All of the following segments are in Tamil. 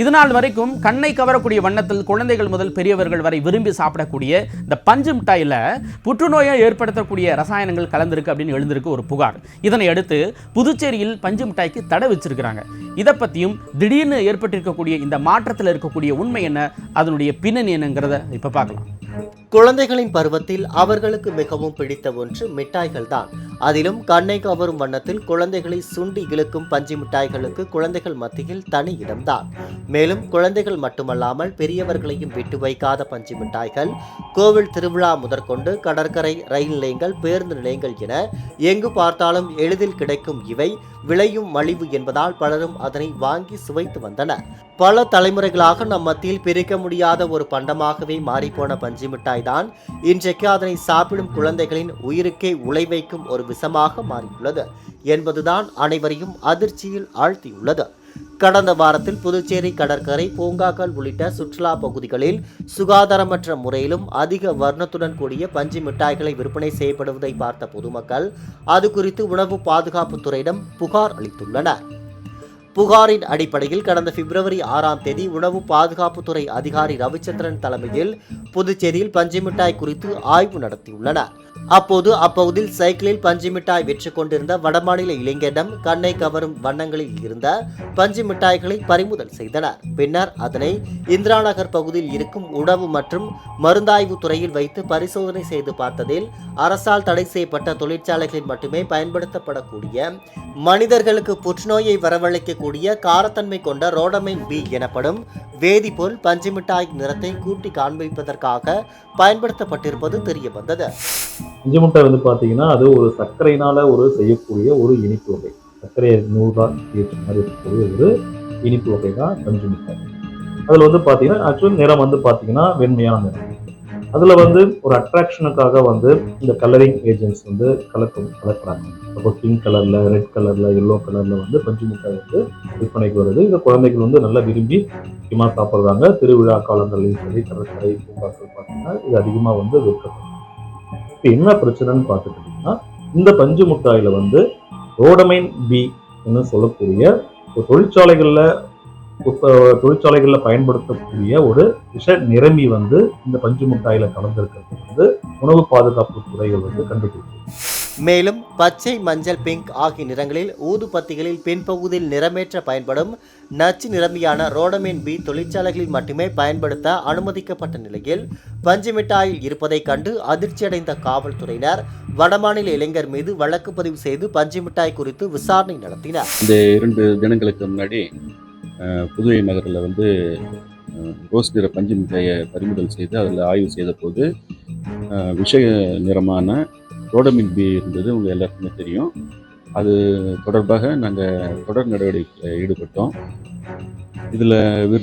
இதுநாள் வரைக்கும் கண்ணை கவரக்கூடிய வண்ணத்தில் குழந்தைகள் முதல் பெரியவர்கள் வரை விரும்பி சாப்பிடக்கூடிய இந்த பஞ்சு மிட்டாயில் புற்றுநோயை ஏற்படுத்தக்கூடிய ரசாயனங்கள் கலந்திருக்கு அப்படின்னு எழுந்திருக்கு ஒரு புகார். இதனை அடுத்து புதுச்சேரியில் பஞ்சு மிட்டாய்க்கு தடை வச்சிருக்கிறாங்க இதை பற்றியும் திடீர்னு ஏற்பட்டிருக்கக்கூடிய இந்த மாற்றத்தில் இருக்கக்கூடிய உண்மை என்ன அதனுடைய பின்னணி என்னங்கிறத இப்போ பார்க்கலாம். குழந்தைகளின் பருவத்தில் அவர்களுக்கு மிகவும் பிடித்த ஒன்று மிட்டாய்கள் தான். அதிலும் கண்ணை கவரும் வண்ணத்தில் குழந்தைகளை சுண்டி இழுக்கும் பஞ்சு மிட்டாய்களுக்கு குழந்தைகள் மத்தியில் தனி இடம்தான். மேலும் குழந்தைகள் மட்டுமல்லாமல் பெரியவர்களையும் விட்டு வைக்காத பஞ்சு மிட்டாய்கள் கோவில் திருவிழா முதற்கொண்டு கடற்கரை ரயில் நிலையங்கள் பேருந்து நிலையங்கள் என எங்கு பார்த்தாலும் எளிதில் கிடைக்கும் இவை விளையும் மலிவு என்பதால் பலரும் அதனை வாங்கி சுவைத்து வந்தனர். பல தலைமுறைகளாக நம் மத்தியில் பிரிக்க முடியாத ஒரு பண்டமாகவே மாறிப்போன பஞ்சு மிட்டாய் தான் இன்றைக்கு அதனை சாப்பிடும் குழந்தைகளின் உயிருக்கே உழை வைக்கும் ஒரு விஷமாக மாறியுள்ளது என்பதுதான் அனைவரையும் அதிர்ச்சியில் ஆழ்த்தியுள்ளது. கடந்த வாரத்தில் புதுச்சேரி கடற்கரை பூங்காக்கள் உள்ளிட்ட சுற்றுலா பகுதிகளில் சுகாதாரமற்ற முறையிலும் அதிக வர்ணத்துடன் கூடிய பஞ்சு மிட்டாய்களை விற்பனை செய்யப்படுவதை பார்த்த பொதுமக்கள் அது குறித்து உணவு பாதுகாப்புத்துறையிடம் புகார் அளித்துள்ளனர். புகாரின் அடிப்படையில் கடந்த பிப்ரவரி ஆறாம் தேதி உணவு பாதுகாப்புத்துறை அதிகாரி ரவிச்சந்திரன் தலைமையில் புதுச்சேரியில் பஞ்சு மிட்டாய் குறித்து ஆய்வு நடத்தியுள்ளனர். அப்போது அப்பகுதியில் சைக்கிளில் பஞ்சு மிட்டாய் விற்று கொண்டிருந்த வடமாநில இளைஞரிடம் கண்ணை கவரும் வண்ணங்களில் இருந்த பஞ்சு மிட்டாய்களை பறிமுதல் செய்தனர். பின்னர் அதனை இந்திரா நகர் பகுதியில் இருக்கும் உணவு மற்றும் மருந்தாய்வு துறையில் வைத்து பரிசோதனை செய்து பார்த்ததில் அரசால் தடை செய்யப்பட்ட தொழிற்சாலைகளில் மட்டுமே பயன்படுத்தப்படக்கூடிய மனிதர்களுக்கு புற்றுநோயை வரவழைக்க வரவழைக்கக்கூடிய காரத்தன்மை கொண்ட ரோடமைன் பி எனப்படும் வேதிப்பொருள் பஞ்சுமிட்டாய் நிறத்தை கூட்டி காண்பிப்பதற்காக பயன்படுத்தப்பட்டிருப்பது தெரிய வந்தது பஞ்சுமிட்டாய் வந்து பார்த்தீங்கன்னா அது ஒரு சர்க்கரையினால ஒரு செய்யக்கூடிய ஒரு இனிப்பு வகை. சர்க்கரையை நூறுரூவா ஏற்ற மாதிரி இருக்கக்கூடிய ஒரு இனிப்பு வகை தான் பஞ்சுமிட்டாய். அதில் வந்து பார்த்தீங்கன்னா ஆக்சுவல் நிறம் வந்து பார்த்தீங்கன்னா வெண்மையான நிறம். அதில் வந்து ஒரு அட்ராக்ஷனுக்காக வந்து இந்த கலரிங் ஏஜென்ட்ஸ் வந்து கலக்கும் கலக்கிறாங்க. அப்போ பிங்க் கலரில் ரெட் கலரில் எல்லோ கலரில் வந்து பஞ்சு மிட்டாய் வந்து விற்பனைக்கு வருது. இந்த குழந்தைகள் வந்து நல்லா விரும்பி முக்கியமாக சாப்பிட்றாங்க. திருவிழா காலங்களையும் சரி கடற்கரை பூங்காக்கள் பார்த்தீங்கன்னா இது அதிகமாக வந்து விற்கப்படும் இப்போ என்ன பிரச்சனைன்னு பார்த்துக்கிட்டிங்கன்னா இந்த பஞ்சு முட்டாயில் வந்து ரோடமைன் பி என்று சொல்லக்கூடிய ஒரு தொழிற்சாலைகளில் தொழிற்சாலைகளில் பயன்படுத்தக்கூடிய ஒரு விஷ நிரம்பி வந்து இந்த பஞ்சு முட்டாயில கலந்திருக்கிறது வந்து உணவு பாதுகாப்பு துறைகள் வந்து கண்டுபிடிச்சு மேலும் பச்சை மஞ்சள் பிங்க் ஆகிய நிறங்களில் ஊதுபத்திகளில் பின்பகுதியில் நிறமேற்ற பயன்படும் நச்சு நிரம்பியான ரோடமின் பி தொழிற்சாலைகளில் மட்டுமே பயன்படுத்த அனுமதிக்கப்பட்ட நிலையில் பஞ்சு மிட்டாயில் இருப்பதைக் கண்டு அதிர்ச்சியடைந்த காவல்துறையினர் வடமாநில இளைஞர் மீது வழக்கு பதிவு செய்து பஞ்சு மிட்டாய் குறித்து விசாரணை நடத்தினர். இந்த இரண்டு தினங்களுக்கு முன்னாடி புதுவை நகரில் வந்து ரோஸ் நிற பஞ்சு மிட்டாயை பறிமுதல் செய்து அதில் ஆய்வு செய்த போது விஷ நிறமான ரோடமின் பி இருந்தது உங்கள் எல்லாருக்குமே தெரியும். அது தொடர்பாக நாங்கள் தொடர் நடவடிக்கையில் ஈடுபட்டோம். இதில்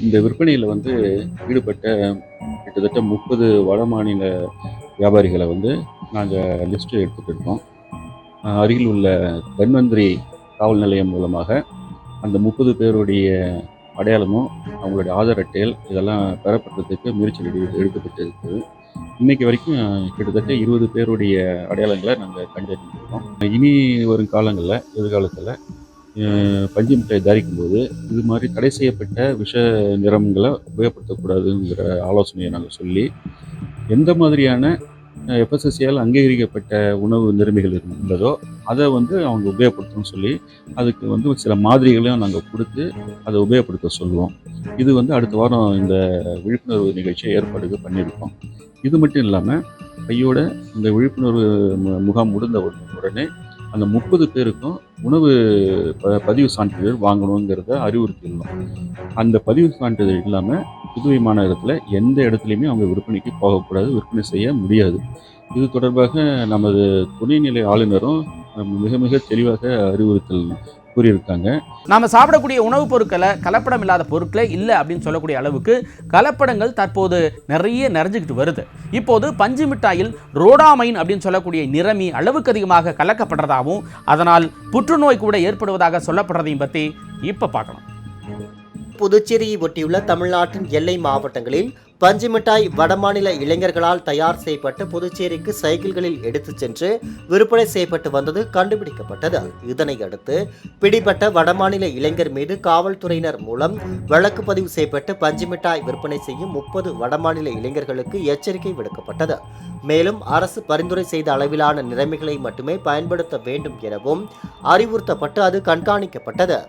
இந்த விற்பனையில் வந்து ஈடுபட்ட கிட்டத்தட்ட முப்பது வட மாநில வியாபாரிகளை வந்து நாங்கள் லிஸ்ட்டு எடுத்துகிட்டு இருக்கோம் அருகில் உள்ள தன்வந்திரி காவல் நிலையம் மூலமாக அந்த முப்பது பேருடைய அடையாளமும் அவங்களுடைய ஆதார் அட்டைகள் இதெல்லாம் பெறப்பட்டதுக்கு முயற்சி எடு- எடுக்கப்பட்டு இருக்குது இன்னைக்கு வரைக்கும் கிட்டத்தட்ட இருபது பேருடைய அடையாளங்களை நாங்கள் கண்டறிஞ்சிருக்கோம் இனி வரும் காலங்களில் எதிர்காலத்தில் பஞ்சு மிட்டாய் தயாரிக்கும் போது இது மாதிரி தடை செய்யப்பட்ட விஷ நிறங்களை உபயோகப்படுத்தக்கூடாதுங்கிற ஆலோசனையை நாங்கள் சொல்லி எந்த மாதிரியான எஃப்எஸ்எஸ்சியால் அங்கீகரிக்கப்பட்ட உணவு நிலைமைகள் இருந்ததோ அதை வந்து அவங்க உபயோகப்படுத்தணும்னு சொல்லி அதுக்கு வந்து சில மாதிரிகளையும் நாங்கள் கொடுத்து அதை உபயோகப்படுத்த சொல்லுவோம். இது வந்து அடுத்த வாரம் இந்த விழிப்புணர்வு நிகழ்ச்சியை ஏற்பாடுக்கு பண்ணியிருக்கோம். இது மட்டும் இல்லாமல் கையோட இந்த விழிப்புணர்வு முகாம் முடிந்த உடனே- உடனே அந்த முப்பது பேருக்கும் உணவு ப- பதிவு சான்றிதழ் வாங்கணுங்கிறத அறிவுறுத்தியிருந்தோம். அந்த பதிவு சான்றிதழ் இல்லாமல் புதுவை மாநகரத்தில் எந்த இடத்துலையுமே அவங்க விற்பனைக்கு போகக்கூடாது விற்பனை செய்ய முடியாது. இது தொடர்பாக நமது துணைநிலை ஆளுநரும் மிக மிக தெளிவாக அறிவுறுத்தல் கூறியிருக்காங்க. நாம சாப்பிடக்கூடிய உணவுப் பொருட்களை கலப்படம் இல்லாத பொருட்களே இல்லை அப்படின்னு சொல்லக்கூடிய அளவுக்கு கலப்படங்கள் தற்போது நிறைய நிறைஞ்சுக்கிட்டு வருது. இப்போது பஞ்சு மிட்டாயில் ரோடாமைன் அப்படின்னு சொல்லக்கூடிய நிறமி அளவுக்கு அதிகமாக கலக்கப்படுறதாகவும் அதனால் புற்றுநோய் கூட ஏற்படுவதாக சொல்லப்படுறதையும் பற்றி இப்போ பார்க்கலாம் புதுச்சேரியை ஒட்டியுள்ள தமிழ்நாட்டின் எல்லை மாவட்டங்களில் பஞ்சு மிட்டாய் வடமாநில இளைஞர்களால் தயார் செய்யப்பட்டு புதுச்சேரிக்கு சைக்கிள்களில் எடுத்துச் சென்று விற்பனை செய்யப்பட்டு வந்தது கண்டுபிடிக்கப்பட்டது. இதனை அடுத்து பிடிபட்ட வடமாநில இளைஞர் மீது காவல்துறையினர் மூலம் வழக்கு பதிவு செய்யப்பட்டு பஞ்சு மிட்டாய் விற்பனை செய்யும் முப்பது வடமாநில இளைஞர்களுக்கு எச்சரிக்கை விடுக்கப்பட்டது. மேலும் அரசு பரிந்துரை செய்த அளவிலான நிலைமைகளை மட்டுமே பயன்படுத்த வேண்டும் எனவும் அறிவுறுத்தப்பட்டு அது கண்காணிக்கப்பட்டது.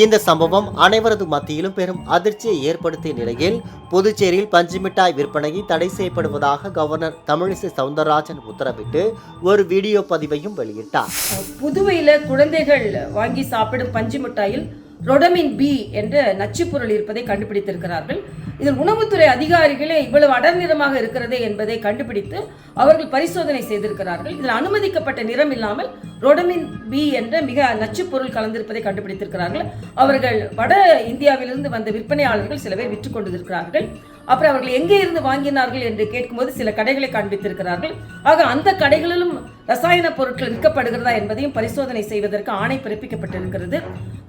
இந்த சம்பவம் அனைவரது மத்தியிலும் பெரும் அதிர்ச்சியை ஏற்படுத்திய நிலையில் புதுச்சேரியில் பஞ்சு மிட்டாய் விற்பனையை தடை செய்யப்படுவதாக கவர்னர் தமிழிசை சவுந்தரராஜன் உத்தரவிட்டு ஒரு வீடியோ பதிவையும் வெளியிட்டார். புதுவையில் குழந்தைகள் வாங்கி சாப்பிடும் பஞ்சு மிட்டாயில் ரொடமின் பி என்ற நச்சுப்பொருள் இருப்பதை கண்டுபிடித்திருக்கிறார்கள். இதில் உணவுத்துறை அதிகாரிகளே இவ்வளவு அடர் நிறமாக இருக்கிறதே என்பதை கண்டுபிடித்து அவர்கள் பரிசோதனை செய்திருக்கிறார்கள். இதில் அனுமதிக்கப்பட்ட நிறம் இல்லாமல் ரொடமின் பி என்ற மிக நச்சு பொருள் கலந்திருப்பதை கண்டுபிடித்திருக்கிறார்கள். அவர்கள் வட இந்தியாவிலிருந்து வந்த விற்பனையாளர்கள் சில பேர் விற்று கொண்டிருக்கிறார்கள். அப்புறம் அவர்கள் எங்கே இருந்து வாங்கினார்கள் என்று கேட்கும்போது சில கடைகளை காண்பித்திருக்கிறார்கள். ஆக அந்த கடைகளிலும் ரசாயன பொருட்கள் விற்கப்படுகிறதா என்பதையும் பரிசோதனை செய்வதற்கு ஆணை பிறப்பிக்கப்பட்டிருக்கிறது.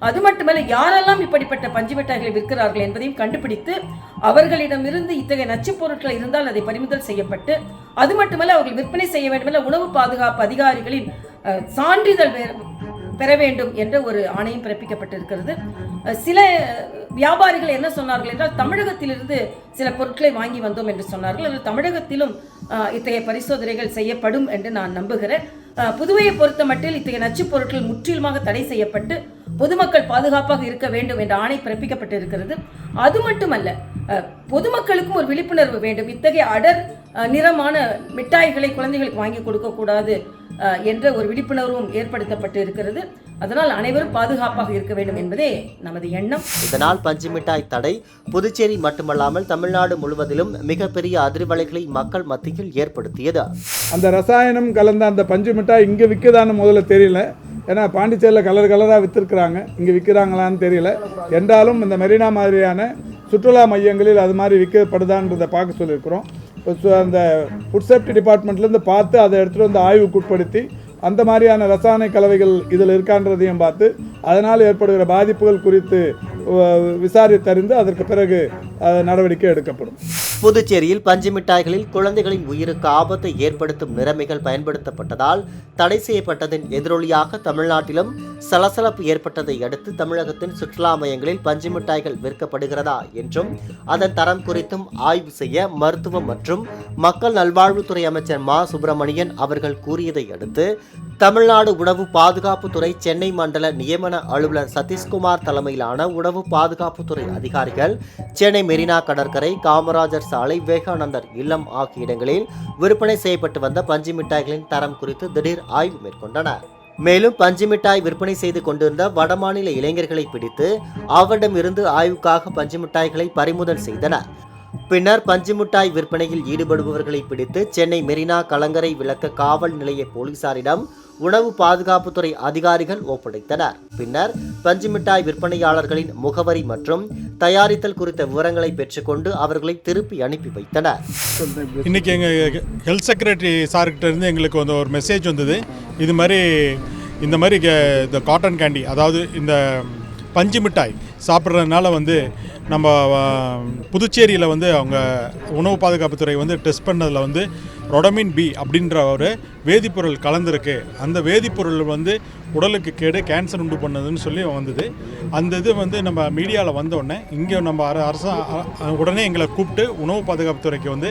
அது மட்டுமல்ல யாரெல்லாம் இப்படிப்பட்ட பஞ்சு மிட்டாய்களை விற்கிறார்கள் என்பதையும் கண்டுபிடித்து அவர்களிடமிருந்து இத்தகைய நச்சுப் பொருட்கள் இருந்தால் அதை பறிமுதல் செய்யப்பட்டு அது மட்டுமல்ல அவர்கள் விற்பனை செய்ய வேண்டுமல்ல உணவு பாதுகாப்பு அதிகாரிகளின் சான்றிதழ் பெற- வேண்டும் என்ற ஒரு ஆணையம் பிறப்பிக்கப்பட்டிருக்கிறது. சில வியாபாரிகள் என்ன சொன்னார்கள் என்றால் தமிழகத்திலிருந்து சில பொருட்களை வாங்கி வந்தோம் என்று சொன்னார்கள். அதில் தமிழகத்திலும் இத்தகைய பரிசோதனைகள் செய்யப்படும் என்று நான் நம்புகிறேன். புதுவையை பொறுத்த மட்டில் இத்தகைய நச்சுப் பொருட்கள் முற்றிலுமாக தடை செய்யப்பட்டு பொதுமக்கள் பாதுகாப்பாக இருக்க வேண்டும் என்ற ஆணை பிறப்பிக்கப்பட்டிருக்கிறது. அது மட்டுமல்ல பொதுமக்களுக்கும் ஒரு விழிப்புணர்வு வேண்டும். இத்தகைய அடர் நிறமான மிட்டாய்களை குழந்தைகளுக்கு வாங்கி கொடுக்கக்கூடாது. என்ற ஒரு விழிப்புணர்வும் ஏற்படுத்தப்பட்டு இருக்கிறது அதனால் அனைவரும் பாதுகாப்பாக இருக்க வேண்டும் என்பதே நமது எண்ணம். இதனால் பஞ்சு மிட்டாய் தடை புதுச்சேரி மட்டுமல்லாமல் தமிழ்நாடு முழுவதிலும் மிகப்பெரிய அதிர்வலைகளை மக்கள் மத்தியில் ஏற்படுத்தியது. அந்த ரசாயனம் கலந்த அந்த பஞ்சு மிட்டாய் இங்கே விற்குதான்னு முதல்ல தெரியல. ஏன்னா பாண்டிச்சேரியில் கலர் கலராக விற்றுருக்குறாங்க இங்கே விற்கிறாங்களான்னு தெரியல. என்றாலும் இந்த மெரினா மாதிரியான சுற்றுலா மையங்களில் அது மாதிரி விற்கப்படுதான்றதை பார்க்க சொல்லியிருக்கிறோம். அந்த ஃபுட் சேஃப்டி டிபார்ட்மெண்ட்லேருந்து பார்த்து அதை எடுத்துகிட்டு வந்து ஆய்வுக்கு உட்படுத்தி அந்த மாதிரியான ரசாயன கலவைகள் இதில் இருக்கான்றதையும் பார்த்து அதனால் ஏற்படுகிற பாதிப்புகள் குறித்து விசாரித்தறிந்து அதற்கு பிறகு நடவடிக்கை எடுக்கப்படும். புதுச்சேரியில் பஞ்சு மிட்டாய்களில் குழந்தைகளின் உயிருக்கு ஆபத்தை ஏற்படுத்தும் நிலைமைகள் பயன்படுத்தப்பட்டதால் தடை செய்யப்பட்டதன் எதிரொலியாக தமிழ்நாட்டிலும் சலசலப்பு ஏற்பட்டதை அடுத்து தமிழகத்தின் சுற்றுலா மையங்களில் பஞ்சு மிட்டாய்கள் விற்கப்படுகிறதா என்றும் அதன் தரம் குறித்தும் ஆய்வு செய்ய மருத்துவம் மற்றும் மக்கள் நல்வாழ்வுத்துறை அமைச்சர் மா. சுப்பிரமணியன் அவர்கள் கூறியதை அடுத்து தமிழ்நாடு உணவு பாதுகாப்புத்துறை சென்னை மண்டல நியமன அலுவலர் சதீஷ்குமார் தலைமையிலான உணவு பாதுகாப்புத்துறை அதிகாரிகள் சென்னை மெரினா கடற்கரை காமராஜர் சாலை விவேகானந்தர் இல்லம் ஆகிய இடங்களில் விற்பனை செய்யப்பட்டு வந்த பஞ்சு மிட்டாய்களின் தரம் குறித்து திடீர் ஆய்வு மேற்கொண்டனர். மேலும் பஞ்சு மிட்டாய் விற்பனை செய்து கொண்டிருந்த வடமாநில இளைஞர்களை பிடித்து அவரிடமிருந்து ஆய்வுக்காக பஞ்சு மிட்டாய்களை பறிமுதல் செய்தனர். பின்னர் பஞ்சு மிட்டாய் விற்பனையில் ஈடுபடுபவர்களை பிடித்து சென்னை மெரினா கலங்கரை விளக்க காவல் நிலைய போலீசாரிடம் உணவு பாதுகாப்புத்துறை அதிகாரிகள் ஒப்படைத்தனர். பின்னர் பஞ்சு மிட்டாய் விற்பனையாளர்களின் முகவரி மற்றும் தயாரித்தல் குறித்த விவரங்களை பெற்றுக்கொண்டு அவர்களை திருப்பி அனுப்பி வைத்தனர். இன்றைக்கி எங்கள் ஹெல்த் செக்ரட்டரி சார்கிட்ட இருந்து எங்களுக்கு வந்து ஒரு மெசேஜ் வந்தது. இது மாதிரி இந்த மாதிரி இந்த காட்டன் கேண்டி அதாவது இந்த பஞ்சு மிட்டாய் சாப்பிட்றதுனால வந்து நம்ம புதுச்சேரியில் வந்து அவங்க உணவு பாதுகாப்புத்துறை வந்து டெஸ்ட் பண்ணதில் வந்து ரொடமின் பி அப்படின்ற ஒரு வேதிப்பொருள் கலந்துருக்கு. அந்த வேதிப்பொருள் வந்து உடலுக்கு கேடு கேன்சர் உண்டு பண்ணுதுன்னு சொல்லி வந்தது. அந்த இது வந்து நம்ம மீடியாவில் வந்தோடனே இங்கே நம்ம அர அரசு உடனே எங்களை கூப்பிட்டு உணவு பாதுகாப்புத்துறைக்கு வந்து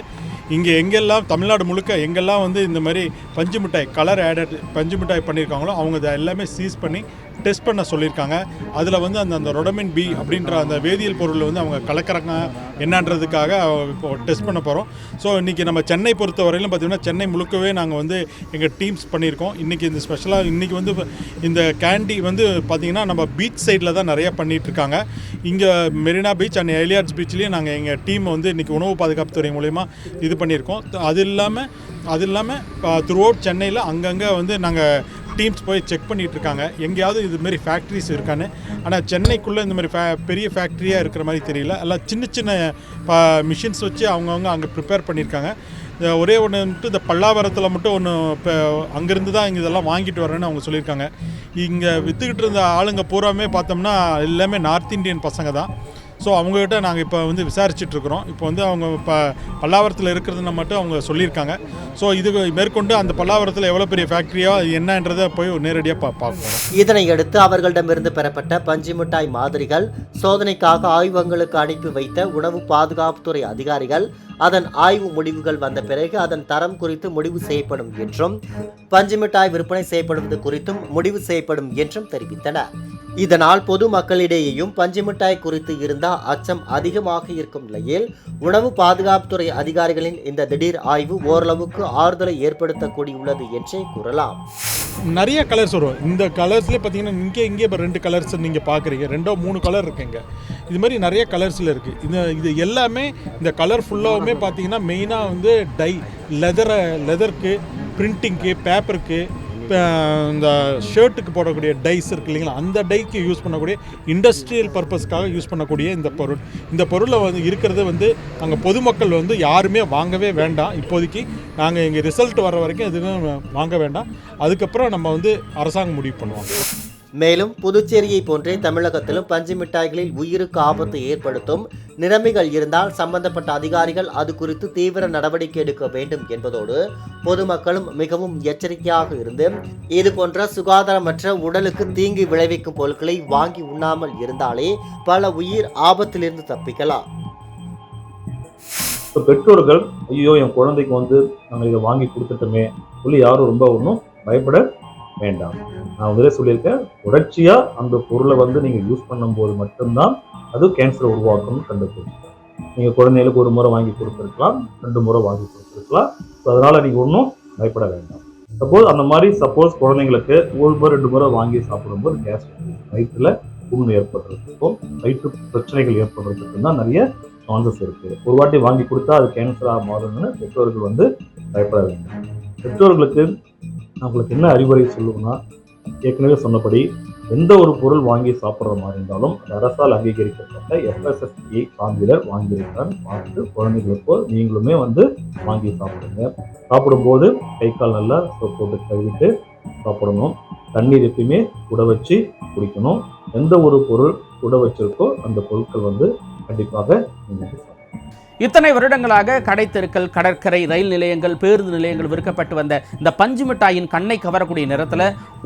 இங்கே எங்கெல்லாம் தமிழ்நாடு முழுக்க எங்கெல்லாம் வந்து இந்த மாதிரி பஞ்சு மிட்டாய் கலர் ஆடட் பஞ்சு மிட்டாய் பண்ணியிருக்காங்களோ அவங்க எல்லாமே சீஸ் பண்ணி டெஸ்ட் பண்ண சொல்லியிருக்காங்க. அதில் வந்து அந்த அந்த ரொடமின் பி அப்படின்ற அந்த வேதியியல் பொருள் வந்து அவங்க கலக்கிறாங்க என்னன்றதுக்காக இப்போ டெஸ்ட் பண்ண போகிறோம் ஸோ இன்றைக்கி நம்ம சென்னை பொறுத்த வரையிலும் பார்த்திங்கன்னா சென்னை முழுக்கவே நாங்கள் வந்து எங்கள் டீம்ஸ் பண்ணியிருக்கோம். இன்றைக்கி இந்த ஸ்பெஷலாக இன்றைக்கி வந்து இந்த கேண்டி வந்து பார்த்திங்கன்னா நம்ம பீச் சைடில் தான் நிறையா பண்ணிகிட்ருக்காங்க இங்கே மெரினா பீச் அண்ட் எலியார்ட்ஸ் பீச்லேயும் நாங்கள் எங்கள் டீம் வந்து இன்றைக்கி உணவு பாதுகாப்புத்துறை மூலயமா இது பண்ணியிருக்கோம். அது இல்லாமல் அது இல்லாமல் த்ரூ அவுட் சென்னையில் அங்கங்கே வந்து நாங்கள் டீம்ஸ் போய் செக் பண்ணிட்டு இருக்காங்க எங்கேயாவது இது மாதிரி ஃபேக்ட்ரிஸ் இருக்கான்னு. ஆனால் சென்னைக்குள்ளே இந்த மாதிரி ஃபே பெரிய ஃபேக்ட்ரியாக இருக்கிற மாதிரி தெரியல. எல்லாம் சின்ன சின்ன மிஷின்ஸ் வச்சு அவங்கவுங்க அங்கே ப்ரிப்பேர் பண்ணியிருக்காங்க. இந்த ஒரே ஒன்று வந்துட்டு இந்த பல்லாவரத்தில் மட்டும் ஒன்று இப்போ அங்கேருந்து தான் இங்கே இதெல்லாம் வாங்கிட்டு வரேன்னு அவங்க சொல்லியிருக்காங்க. இங்கே விற்றுக்கிட்டு இருந்த ஆளுங்க பூராமே பார்த்தோம்னா எல்லாமே நார்த் இந்தியன் பசங்க தான். ஸோ அவங்ககிட்ட நாங்கள் இப்போ வந்து விசாரிச்சுட்ருக்குறோம் இப்போ வந்து அவங்க இப்போ பல்லாவரத்தில் இருக்கிறதுன்னு மட்டும் அவங்க சொல்லியிருக்காங்க. ஸோ இது மேற்கொண்டு அந்த பல்லாவரத்தில் எவ்வளோ பெரிய ஃபேக்ட்ரியோ என்னன்றதை போய் நேரடியாக பா இதனை இதனையடுத்து அவர்களிடமிருந்து பெறப்பட்ட பஞ்சு மிட்டாய் மாதிரிகள் சோதனைக்காக ஆய்வகங்களுக்கு அனுப்பி வைத்த உணவு பாதுகாப்புத்துறை அதிகாரிகள் அதன் ஆய்வு முடிவுகள் வந்த பிறகு அதன் தரம் குறித்து முடிவு செய்யப்படும் என்றும் பஞ்சு மிட்டாய் விற்பனை செய்யப்படுவது குறித்தும் முடிவு செய்யப்படும் என்றும் தெரிவித்தனர். இதனால் பொதுமக்களிடையேயும் பஞ்சு மிட்டாய் குறித்து இருந்த அச்சம் அதிகமாக இருக்கும் நிலையில் உணவு பாதுகாப்புத்துறை அதிகாரிகளின் இந்த திடீர் ஆய்வு ஓரளவுக்கு ஆறுதலை ஏற்படுத்தக்கூடியுள்ளது என்றே கூறலாம். நிறைய கலர்ஸ் வரும். இந்த கலர்ஸ்லேயே பார்த்தீங்கன்னா இங்கே இங்கே இப்போ ரெண்டு கலர்ஸ் நீங்கள் பார்க்குறீங்க. ரெண்டோ மூணு கலர் இருக்குங்க. இது மாதிரி நிறைய கலர்ஸில் இருக்குது இந்த இது எல்லாமே இந்த கலர் ஃபுல்லாகவுமே பார்த்தீங்கன்னா மெயினாக வந்து டை லெதரை லெதருக்கு பிரிண்டிங்க்கு பேப்பருக்கு இந்த ஷர்ட்டுக்கு போடக்கூடிய டைஸ் இருக்கு இல்லைங்களா அந்த டைக்கு யூஸ் பண்ணக்கூடிய இண்டஸ்ட்ரியல் பர்பஸ்க்காக யூஸ் பண்ணக்கூடிய இந்த பொருள். இந்த பொருளை வந்து இருக்கிறது வந்து அங்கே பொதுமக்கள் வந்து யாருமே வாங்கவே வேண்டாம். இப்போதைக்கு நாங்கள் எங்கள் ரிசல்ட் வர வரைக்கும் எதுவும் வாங்க வேண்டாம். அதுக்கப்புறம் நம்ம வந்து அரசாங்கம் முடிவு பண்ணுவாங்க மேலும் புதுச்சேரியை போன்றே தமிழகத்திலும் பஞ்சு மிட்டாய்களில் உயிருக்கு ஆபத்து ஏற்படுத்தும் நிலைமைகள் இருந்தால் சம்பந்தப்பட்ட அதிகாரிகள் அது குறித்து தீவிர நடவடிக்கை எடுக்க வேண்டும் என்பதோடு பொதுமக்களும் மிகவும் எச்சரிக்கையாக இருந்து இது போன்ற சுகாதாரமற்ற உடலுக்கு தீங்கு விளைவிக்கும் பொருட்களை வாங்கி உண்ணாமல் இருந்தாலே பல உயிர் ஆபத்திலிருந்து தப்பிக்கலாம். இப்போ பெற்றோர்கள் ஐயோ என் குழந்தைக்கு வந்து நாங்கள் இதை வாங்கி கொடுத்துட்டோமே சொல்லி யாரும் ரொம்ப ஒன்றும் பயப்பட வேண்டாம். நான் முதலே சொல்லியிருக்கேன் தொடர்ச்சியாக அந்த பொருளை வந்து நீங்கள் யூஸ் பண்ணும்போது மட்டும்தான் அது கேன்சர் உருவாக்கும்னு கண்டுபிடிச்சிருக்கோம் நீங்கள் குழந்தைகளுக்கு ஒரு முறை வாங்கி கொடுத்துருக்கலாம் ரெண்டு முறை வாங்கி கொடுத்துருக்கலாம். ஸோ அதனால் நீங்கள் ஒன்றும் பயப்பட வேண்டாம். சப்போஸ் அந்த மாதிரி சப்போஸ் குழந்தைங்களுக்கு ஒரு முறை ரெண்டு முறை வாங்கி சாப்பிடும்போது கேஸ் வயிற்றில் புண்ணு ஏற்படுறதுக்கும் வயிற்று பிரச்சனைகள் ஏற்படுறதுக்கும் தான் நிறைய சான்சஸ் இருக்குது ஒரு வாட்டி வாங்கி கொடுத்தா அது கேன்சராக மாறும்னு பெற்றோர்கள் வந்து பயப்பட வேண்டும். பெற்றோர்களுக்கு நம்மளுக்கு என்ன அறிவுரை சொல்லுவோம்னா ஏற்கனவே சொன்னபடி எந்த ஒரு பொருள் வாங்கி சாப்பிட்ற மாதிரி இருந்தாலும் அரசால் அங்கீகரிக்கப்பட்ட எஃப்எஸ்எஸ்பிஐ சான்றிதழ் வாங்கியிருக்கான்னு பார்த்து குழந்தைகளுக்கோ நீங்களுமே வந்து வாங்கி சாப்பிடுங்க. சாப்பிடும்போது கை கால் நல்லா soap போட்டு கழுவிட்டு சாப்பிடணும். தண்ணீர் எப்பயுமே சுட வச்சு குடிக்கணும். எந்த ஒரு பொருள் சுட வச்சிருக்கோ அந்த பொருட்கள் வந்து கண்டிப்பாக நீங்கள் சாப்பிடணும். இத்தனை வருடங்களாக கடைத்தெருக்கள் கடற்கரை ரயில் நிலையங்கள் பேருந்து நிலையங்கள் விற்கப்பட்டு வந்த இந்த பஞ்சு மிட்டாயின் கண்ணை கவரக்கூடிய நேரத்தில்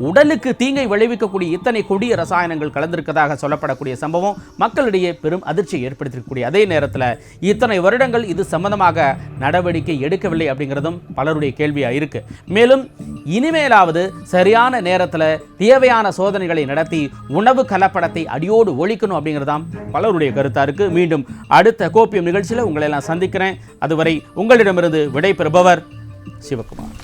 உடலுக்கு தீங்கை விளைவிக்கக்கூடிய இத்தனை கொடிய ரசாயனங்கள் கலந்திருக்கதாக சொல்லப்படக்கூடிய சம்பவம் மக்களிடையே பெரும் அதிர்ச்சியை ஏற்படுத்திருக்கக்கூடிய அதே நேரத்தில் இத்தனை வருடங்கள் இது சம்பந்தமாக நடவடிக்கை எடுக்கவில்லை அப்படிங்கிறதும் பலருடைய கேள்வியாக இருக்கு. மேலும் இனிமேலாவது சரியான நேரத்தில் தேவையான சோதனைகளை நடத்தி உணவு கலப்படத்தை அடியோடு ஒழிக்கணும் அப்படிங்கிறதாம் பலருடைய கருத்தாக இருக்கு. மீண்டும் அடுத்த கோப்பியம் நிகழ்ச்சியில் உங்களை எல்லாம் சந்திக்கிறேன். அதுவரை உங்களிடமிருந்து விடைபெறுபவர் சிவகுமார்.